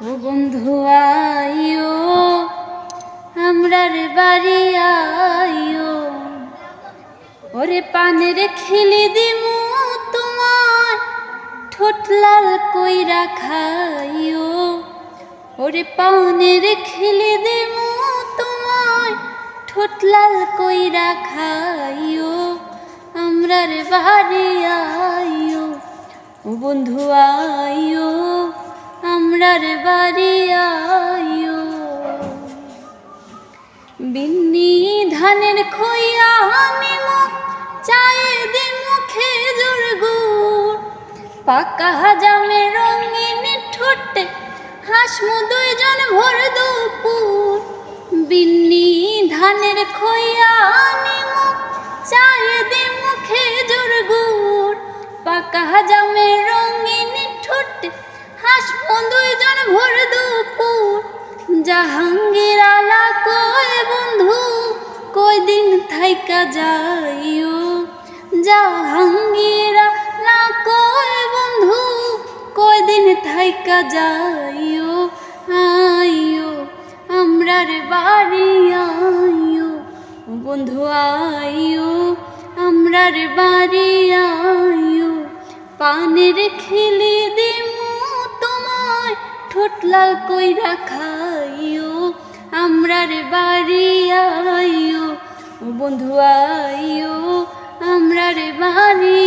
ও বন্ধু, আইও। আমরার বাড়ি আইও। ওরে পানের খেলে দিমু তোমার, ঠোঁট লাল কইরা খাইও। ওরে পানের খেলে দিমু তোমার, ঠোঁট লাল কইরা খাইও। আমরার বাড়ি আইও। আমরার বাড়ি আইও। বিন্নি ধানের খইয়া আমি মুখ চায়ে দি মুখে জোর পাকা জামে রঙিন ঠোঁটে হাসমু দুইজন ভোর দুপুর। বিন্নি ধানের খইয়া আমি চায়ে দি মুখে জোর পাকা জামে জাহাঙ্গীর আলা কয়, বন্ধু কই দিন থাইকা যাইও? জাহাঙ্গীর আলা কয়, বন্ধু কই দিন থাইকা যাইও? আইও, আমরার বাড়ি আইও। বন্ধু, আইও, আমরার বাড়ি আইও। পানের খেলে দিমু তোমায়, ঠোঁট লাল কইরা খাইও আমরার বাড়ি আইও বন্ধু আইও আমরার বাড়ি